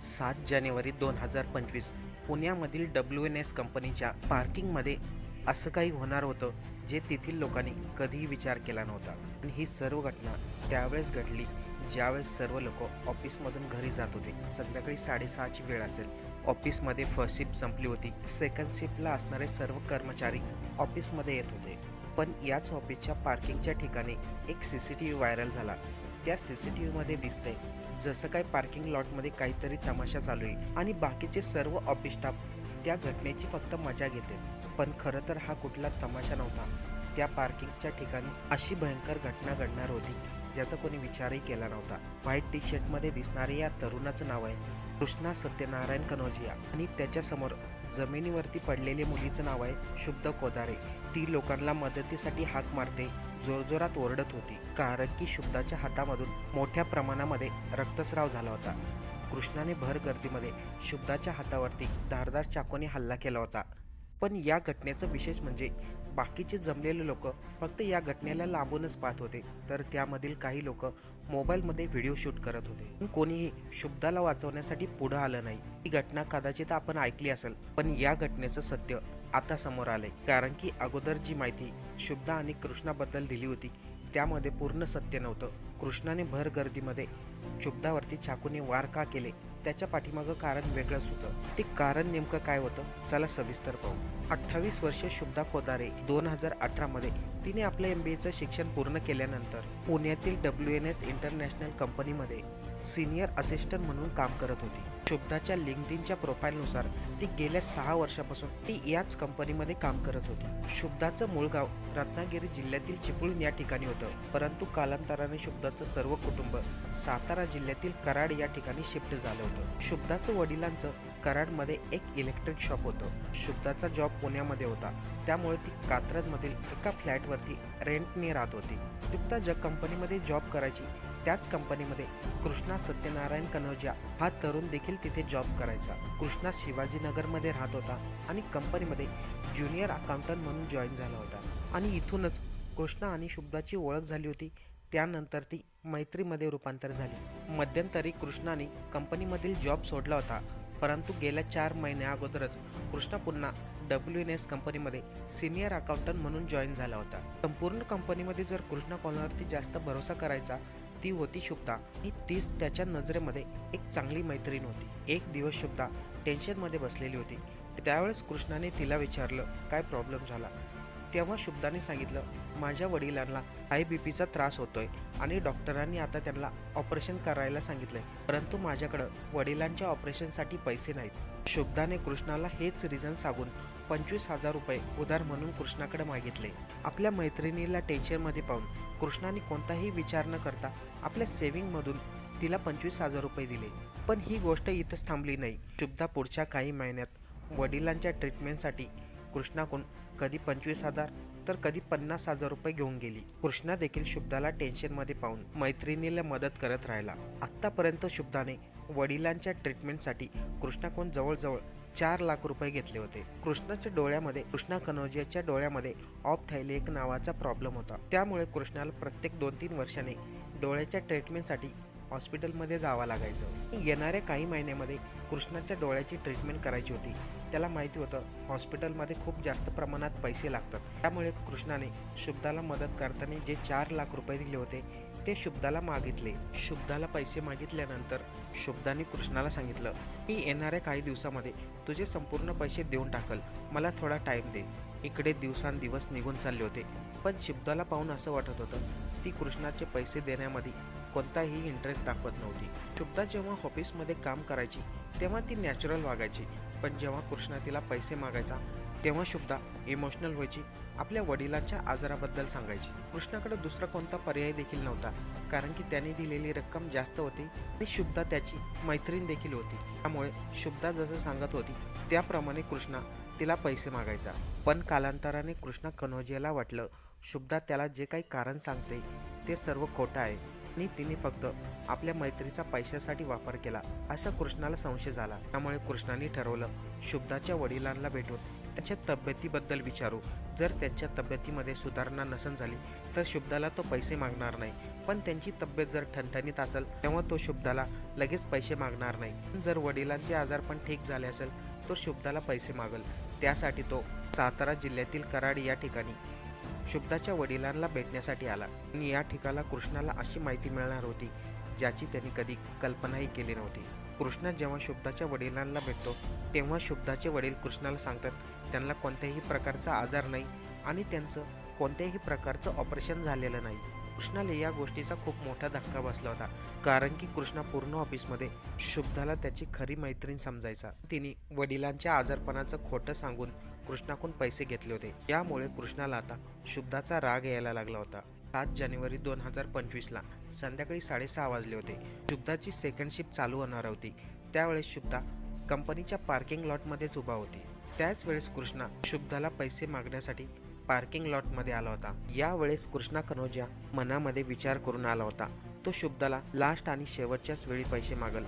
सात जानेवारी दोन हजार पंचवीस पुण्यामधील डब्ल्यू एन एस कंपनीच्या पार्किंगमध्ये असं काही होणार होतं जे तेथील लोकांनी कधीही विचार केला नव्हता. आणि ही सर्व घटना त्यावेळेस घडली ज्यावेळेस सर्व लोक ऑफिसमधून घरी जात होते. संध्याकाळी साडेसहाची वेळ असेल. ऑफिसमध्ये फर्स्ट शिफ्ट संपली होती. सेकंड शिफ्टला असणारे सर्व कर्मचारी ऑफिसमध्ये येत होते. पण याच ऑफिसच्या पार्किंगच्या ठिकाणी एक C C T V viral झाला. त्या सी सी टी व्हीमध्ये दिसतंय जसं काय पार्किंग लॉटमध्ये काहीतरी तमाशा चालू आहे आणि बाकीचे सर्व ऑफिस स्टाफ त्या घटनेची फक्त मजा घेते. पण खरं तर हा कुठला तमाशा नव्हता. त्या पार्किंगच्या ठिकाणी अशी भयंकर घटना घडणार होती ज्याचा कोणी विचारही केला नव्हता. व्हाईट टी शर्टमध्ये दिसणारे या तरुणाचं नाव आहे कृष्णा सत्यनारायण कनोजिया आणि त्याच्यासमोर जमिनीवरती पडलेल्या मुलीचं नाव आहे शुद्ध कोदारे. ती लोकांना मदतीसाठी हाक मारते जोरजोरात ओरडत होती कारण की शुद्धाच्या हातामधून मोठ्या प्रमाणामध्ये रक्तस्राव झाला होता. कृष्णाने भर गर्दीमध्ये शुद्धाच्या हातावरती धारदार चाकूने हल्ला केला होता. पण या घटनेचं विशेष म्हणजे बाकीचे जमलेले लोक फक्त या घटनेला लांबूनच पाहत होते तर त्यामधील काही लोक मोबाईलमध्ये व्हिडिओ शूट करत होते. पण कोणीही शुब्दाला वाचवण्यासाठी पुढं आलं नाही. ही घटना कदाचित आपण ऐकली असेल पण या घटनेचं सत्य आता समोर आले कारण की अगोदर जी माहिती शुभदा आणि कृष्णाबद्दल दिली होती त्यामध्ये पूर्ण सत्य नव्हतं. कृष्णाने भर गर्दीमध्ये शुद्धावरती चाकूने वार का केले? त्याच्या पाठीमागं कारण वेगळंच होतं. ते कारण नेमकं काय होतं? चला सविस्तर पाहू. अठ्ठावीस वर्ष शुभदा कोदारे. दोन हजार अठरामध्ये तिने आपलं एम बी एचं शिक्षण पूर्ण केल्यानंतर पुण्यातील डब्ल्यू एन एस इंटरनॅशनल कंपनीमध्ये सिनियर असिस्टंट म्हणून काम करत होती. शुभदाच्या लिंक्डइनच्या प्रोफाईलनुसार ती गेल्या सहा वर्षापासून ती याच कंपनीमध्ये काम करत होती. शुभदाचं मूळ गाव रत्नागिरी जिल्ह्यातील चिपळूण या ठिकाणी होतं. परंतु कालांतराने शुभदाचं सर्व कुटुंब सातारा जिल्ह्यातील कराड या ठिकाणी शिफ्ट झालं होतं. शुभदाचं वडिलांचं कराडमध्ये एक इलेक्ट्रिक शॉप होतं. शुद्धाचा जॉब पुण्यामध्ये होता. त्यामुळे ती कात्रजमधील एका फ्लॅटवरती रेंटने राहत होती. शुद्धा ज्या कंपनीमध्ये जॉब करायची त्याच कंपनीमध्ये कृष्णा सत्यनारायण कनोजिया हा तरुण देखील तिथे जॉब करायचा. कृष्णा शिवाजीनगरमध्ये राहत होता आणि कंपनीमध्ये ज्युनियर अकाउंटंट म्हणून जॉईन झाला होता. आणि इथूनच कृष्णा आणि शुब्दाची ओळख झाली होती. त्यानंतर ती मैत्रीमध्ये रूपांतर झाली. मध्यंतरी कृष्णाने कंपनीमधील जॉब सोडला होता. परंतु गेल्या चार महिन्या अगोदरच कृष्णा पुन्हा डब्ल्यू एन एस कंपनीमध्ये सिनियर अकाउंटंट म्हणून जॉईन झाला होता. संपूर्ण कंपनीमध्ये जर कृष्णा कोणावरती जास्त भरोसा करायचा ती होती शुभता. ही तीच त्याच्या नजरेमध्ये एक चांगली मैत्रीण होती. एक दिवस शुभता टेन्शनमध्ये बसलेली होती. त्यावेळेस कृष्णाने तिला विचारलं काय प्रॉब्लेम झाला? तेव्हा शुभदाने सांगितलं माझ्या वडिलांना हाय बी पीचा त्रास होतोय आणि डॉक्टरांनी आता त्यांना ऑपरेशन करायला सांगितलंय. परंतु माझ्याकडं वडिलांच्या ऑपरेशनसाठी पैसे नाहीत. शुभदाने कृष्णाला हेच रिझन सांगून पंचवीस हजार रुपये उधार म्हणून कृष्णाकडे मागितले. आपल्या मैत्रिणीला टेन्शनमध्ये पाहून कृष्णाने कोणताही विचार न करता आपल्या सेव्हिंगमधून तिला पंचवीस हजार रुपये दिले. पण ही गोष्ट इथंच थांबली नाही. शुभदा पुढच्या काही महिन्यात वडिलांच्या ट्रीटमेंटसाठी कृष्णाकडून कधी पंचवीस हजार तर कधी पन्नास हजार रुपये घेऊन गेली. कृष्णा देखील शुभ्धाला टेन्शनमध्ये पाहून मैत्रिणीला मदत करत राहिला. आत्तापर्यंत शुभदाने वडिलांच्या ट्रीटमेंटसाठी कृष्णाकडून जवळजवळ चार लाख रुपये घेतले होते. कृष्णाच्या डोळ्यामध्ये कृष्णा कनोजियाच्या डोळ्यामध्ये ऑफ एक नावाचा प्रॉब्लेम होता. त्यामुळे कृष्णाला प्रत्येक दोन तीन वर्षाने डोळ्याच्या ट्रीटमेंटसाठी हॉस्पिटलमध्ये जावं लागायचं. येणाऱ्या काही महिन्यामध्ये कृष्णाच्या डोळ्याची ट्रीटमेंट करायची होती. त्याला माहिती होतं हॉस्पिटलमध्ये खूप जास्त प्रमाणात पैसे लागतात. त्यामुळे कृष्णाने शुभदाला मदत करताना जे चार लाख रुपये दिले होते ते शुभदाला मागितले. शुभदाला पैसे मागितल्यानंतर शुभदाने कृष्णाला सांगितलं मी येणाऱ्या काही दिवसामध्ये तुझे संपूर्ण पैसे देऊन टाकल. मला थोडा टाईम दे. इकडे दिवसांदिवस निघून चालले होते. पण शुभदाला पाहून असं वाटत होतं ती कृष्णाचे पैसे देण्यामध्ये कोणताही इंटरेस्ट दाखवत नव्हती. शुभदा जेव्हा ऑफिसमध्ये काम करायची तेव्हा ती नॅचरल वागायची. पण जेव्हा कृष्णा तिला पैसे मागायचा तेव्हा शुभ्धा इमोशनल व्हायची आपल्या वडिलांच्या आजाराबद्दल सांगायची. कृष्णाकडे दुसरा कोणता पर्याय देखील नव्हता कारण की त्याने दिलेली रक्कम जास्त होती आणि शुभ्धा त्याची मैत्रीण देखील होती. त्यामुळे शुभदा जसं सांगत होती त्याप्रमाणे कृष्णा तिला पैसे मागायचा. पण कालांतराने कृष्णा कनोजियाला वाटलं शुभदा त्याला जे काही कारण सांगते ते सर्व खोटं आहे. आणि तिने फक्त आपल्या मैत्रीचा पैशासाठी वापर केला. असा कृष्णाला संशय झाला. त्यामुळे कृष्णाने ठरवलं शुब्दाच्या वडिलांना भेटून त्यांच्या तब्येतीबद्दल विचारू. जर त्यांच्या तब्येतीमध्ये सुधारणा नसन झाली तर शुभदाला तो पैसे मागणार नाही. पण त्यांची तब्येत जर ठणठणीत असेल तेव्हा तो शुभदाला लगेच पैसे मागणार नाही. जर वडिलांचे आजार पण ठीक झाले असेल तर शुभदाला पैसे मागल. त्यासाठी तो सातारा जिल्ह्यातील कराड या ठिकाणी शुभदाच्या वडिलांना भेटण्यासाठी आला. आणि या ठिकाणी कृष्णाला अशी माहिती मिळणार होती ज्याची त्यांनी कधी कल्पनाही केली नव्हती. कृष्णा जेव्हा शुभदाच्या वडिलांना भेटतो तेव्हा शुभदाचे वडील कृष्णाला सांगतात त्यांना कोणत्याही प्रकारचा आजार नाही आणि त्यांचं कोणत्याही प्रकारचं ऑपरेशन झालेलं नाही. कृष्णाला या गोष्टीचा खूप मोठा धक्का बसला होता. कारण की कृष्णा पूर्ण ऑफिसमध्ये शुभदाला त्याची खरी मैत्रीण समजायचा. तिने वडिलांच्या आजारपणाचं खोटं सांगून कृष्णाकडून पैसे घेतले होते. यामुळे कृष्णाला आता शुभदाचा राग यायला लागला होता. सात जानेवारी दोन हजार पंचवीसला संध्याकाळी साडेसहा वाजले होते. शुभदाची सेकंड शिफ्ट चालू होणार होती. त्यावेळेस शुभदा कंपनीच्या पार्किंग लॉटमध्येच उभा होती. त्याच वेळेस कृष्णा शुभदाला पैसे मागण्यासाठी पार्किंग लॉटमध्ये आला होता. यावेळेस कृष्णा कनोजा मनामध्ये विचार करून आला होता. तो शुभदाला लास्ट आणि शेवटच्याच वेळी पैसे मागल.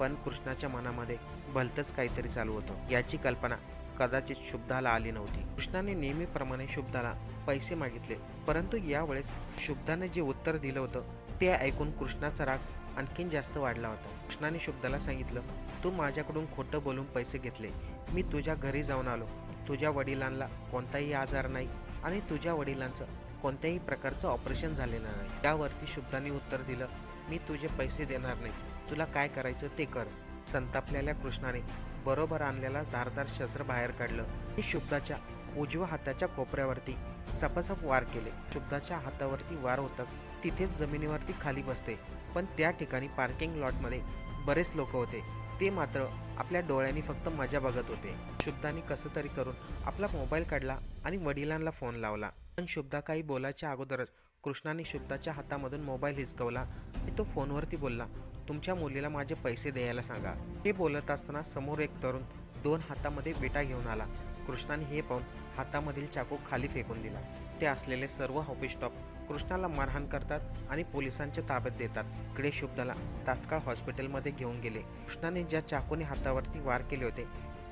पण कृष्णाच्या मनामध्ये भलतंच काहीतरी चालू होतं. याची कल्पना कदाचित शुभदाला आली नव्हती. कृष्णाने नेहमीप्रमाणे शुभदाला पैसे मागितले. परंतु यावेळेस शुभदाने जे उत्तर दिलं होतं ते ऐकून कृष्णाचा राग आणखीन जास्त वाढला होता. कृष्णाने शुभदाला सांगितलं तू माझ्याकडून खोटं बोलून पैसे घेतले. मी तुझ्या घरी जाऊन आलो. तुझ्या वडिलांना कोणताही आजार नाही. आणि तुझ्या वडिलांचं कोणत्याही प्रकारचं ऑपरेशन झालेलं नाही. त्यावरती शुभदाने उत्तर दिलं मी तुझे पैसे देणार नाही. तुला काय करायचं ते कर. संतापलेल्या कृष्णाने बरोबर आणलेला धारदार शस्त्र बाहेर काढलं. आणि शुभदाच्या उजव्या हाताच्या कोपऱ्यावरती सपासप वार केले. शुभदाच्या हातावरती वार होताच तिथेच जमिनीवरती खाली बसते. पण त्या ठिकाणी पार्किंग लॉटमध्ये बरेच लोक होते. ते मात्र आपल्या डोळ्यांनी फक्त मजा बघत होते. शुभदाने कसं तरी करून आपला मोबाईल काढला आणि वडिलांना फोन लावला. पण शुभदा काही बोलायच्या अगोदरच कृष्णाने शुभदाच्या हातामधून मोबाईल हिसकवला आणि तो फोनवरती बोलला तुमच्या मुलीला माझे पैसे द्यायला सांगा. हे बोलत असताना समोर एक तरुण दोन हातामध्ये विटा घेऊन आला. कृष्णाने हे पाहून हातामधील चाकू खाली फेकून दिला. ते असलेले सर्व ऑफिस स्टॉप कृष्णाला मारहाण करतात आणि पोलिसांच्या ताब्यात देतात. इकडे शुभदाला तात्काळ हॉस्पिटलमध्ये घेऊन गेले. कृष्णाने ज्या चाकूने हातावरती वार केले होते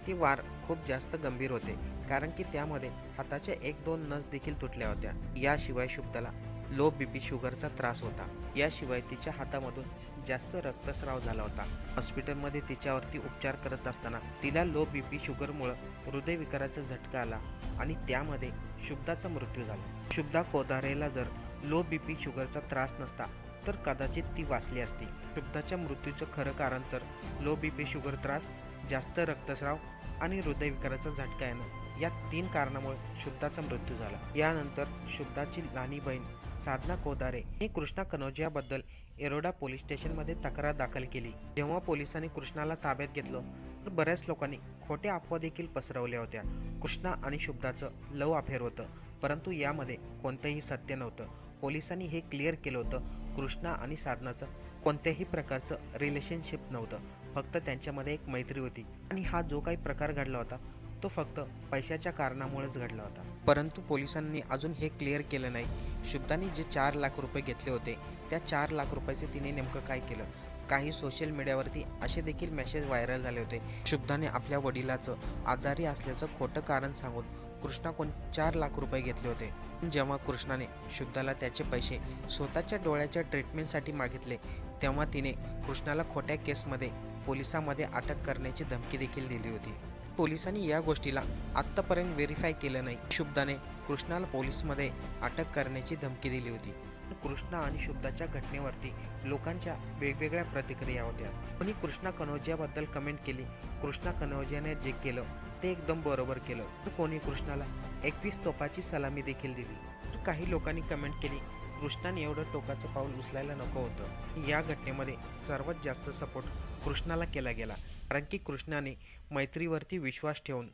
ती वार खूप जास्त गंभीर होते कारण की त्यामध्ये हाताच्या एक दोन नस देखील तुटल्या होत्या. याशिवाय शुभदाला लो बीपी शुगरचा त्रास होता. याशिवाय तिच्या हातामधून जास्त रक्तस्राव झाला होता. हॉस्पिटलमध्ये तिच्यावरती उपचार करत असताना तिला लो बीपी शुगरमुळं हृदयविकाराचा झटका आला आणि त्यामध्ये शुभदाचा मृत्यू झाला. शुभदा कोदारेला जर लो बीपी शुगरचा त्रास नसता तर कदाचित ती वाचली असती. शुभदाच्या मृत्यूचं खरं कारण तर लो बीपी शुगर त्रास जास्त रक्तस्राव आणि हृदयविकाराचा झटका येणं या तीन कारणामुळे शुद्धाचा मृत्यू झाला. यानंतर शुद्धाची लहानी बहीण साधना कोदारे हे कृष्णा कनोजियाबद्दल एरोडा पोलीस स्टेशनमध्ये तक्रार दाखल केली. जेव्हा पोलिसांनी कृष्णाला ताब्यात घेतलं तर बऱ्याच लोकांनी खोट्या अफवा देखील पसरवल्या होत्या. कृष्णा आणि शुद्धाचं लव अफेअर होतं परंतु यामध्ये कोणतंही सत्य नव्हतं. पोलिसांनी हे क्लिअर केलं होतं. कृष्णा आणि साधनाचं कोणत्याही प्रकारचं रिलेशनशिप नव्हतं. फक्त त्यांच्यामध्ये एक मैत्री होती. आणि हा जो काही प्रकार घडला होता तो फक्त पैशाच्या कारणामुळेच घडला होता. परंतु पोलिसांनी अजून हे क्लिअर केलं नाही. शुद्धाने जे चार लाख रुपये घेतले होते त्या चार लाख रुपयाचे तिने नेमकं काय केलं? काही सोशल मीडियावरती असे देखील मेसेज व्हायरल झाले होते. शुभदाने आपल्या वडिलाचं आजारी असल्याचं खोटं कारण सांगून कृष्णाकडून चार लाख रुपये घेतले होते. जेव्हा कृष्णाने शुभदाला त्याचे पैसे स्वतःच्या डोळ्याच्या ट्रीटमेंटसाठी मागितले तेव्हा तिने कृष्णाला खोट्या केसमध्ये पोलिसांमध्ये अटक करण्याची धमकी देखील दिली होती. पोलिसांनी या गोष्टीला आत्तापर्यंत व्हेरीफाय केलं नाही. शुब्दाने कृष्णाला पोलीसमध्ये अटक करण्याची धमकी दिली होती. कृष्णा आणि शुभदाच्या घटनेवरती लोकांच्या वेगवेगळ्या प्रतिक्रिया होत्या. कोणी कृष्णा कनौजियाबद्दल कमेंट केली कृष्णा कनौजियाने जे केलं ते एकदम बरोबर केलं. तर कोणी कृष्णाला एकवीस तोपाची सलामी देखील दिली. तर काही लोकांनी कमेंट केली कृष्णाने एवढं टोकाचं पाऊल उचलायला नको होतं. या घटनेमध्ये सर्वात जास्त सपोर्ट कृष्णाला केला गेला. कारण की कृष्णाने मैत्रीवरती विश्वास ठेवून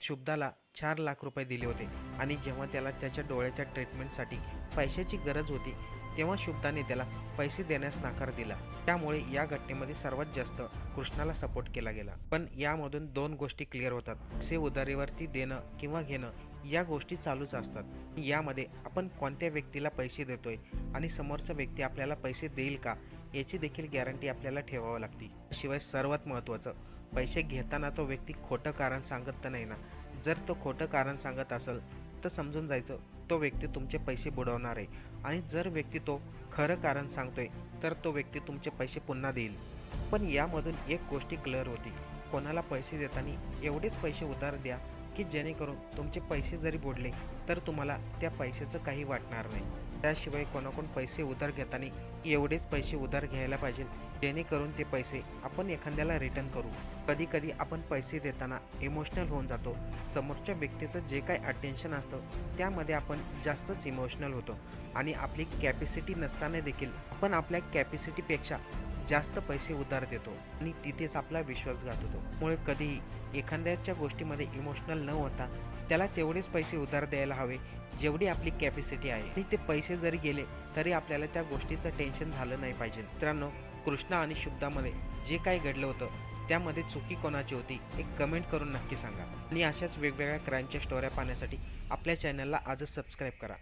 शुभदाला चार लाख रुपये दिले होते. आणि जेव्हा त्याला त्याच्या डोळ्याच्या ट्रीटमेंटसाठी पैशाची गरज होती तेव्हा शुभदाने त्याला पैसे देण्यास नकार दिला. त्यामुळे या घटनेमध्ये सर्वात जास्त कृष्णाला सपोर्ट केला गेला. पण यामधून दोन गोष्टी क्लिअर होतात. से उधारीवरती देणं किंवा घेणं या गोष्टी चालूच असतात. यामध्ये आपण कोणत्या व्यक्तीला पैसे देतोय आणि समोरचा व्यक्ती आपल्याला पैसे देईल का याची देखील गॅरंटी आपल्याला ठेवावं लागते. शिवाय सर्वात महत्त्वाचं पैसे घेताना तो व्यक्ती खोटं कारण सांगत तर नाही ना. जर तो खोटं कारण सांगत असेल तर समजून जायचं तो व्यक्ती तुमचे पैसे बुडवणार आहे. आणि जर व्यक्ती तो खरं कारण सांगतोय तर तो व्यक्ती तुमचे पैसे पुन्हा देईल. पण यामधून एक गोष्टी क्लिअर होती. कोणाला पैसे देताना एवढेच पैसे उधार द्या की जेणेकरून तुमचे पैसे जरी बुडले तर तुम्हाला त्या पैशाचं काही वाटणार नाही. त्याशिवाय कोणाकडून पैसे उधार घेताना एवढेच पैसे उधार घ्यायला पाहिजे जेणेकरून ते पैसे आपण एखाद्याला रिटर्न करू. कधी कधी आपण पैसे देताना इमोशनल होऊन जातो. समोरच्या व्यक्तीचं जे काही अटेन्शन असतं त्यामध्ये आपण जास्तच इमोशनल होतो. आणि आपली कॅपॅसिटी नसताना देखील आपण आपल्या कॅपॅसिटीपेक्षा जास्त पैसे उधार देतो आणि तिथेच आपला विश्वासघात होतो. मुळे कधीही एखाद्याच्या गोष्टीमध्ये इमोशनल न होता त्याला तेवढेच पैसे उधार द्यायला हवे जेवढी आपली कॅपॅसिटी आहे. आणि ते पैसे जरी गेले तरी आपल्याला त्या गोष्टीचं टेन्शन झालं नाही पाहिजे. मित्रांनो कृष्णा आणि शुद्धामध्ये जे काही घडलं होतं त्यामध्ये चुकी कोणाची होती एक कमेंट करून नक्की सांगा. आणि अशाच वेगवेगळ्या क्राईमच्या स्टोऱ्या पाहण्यासाठी आपल्या चॅनलला आजच सबस्क्राईब करा.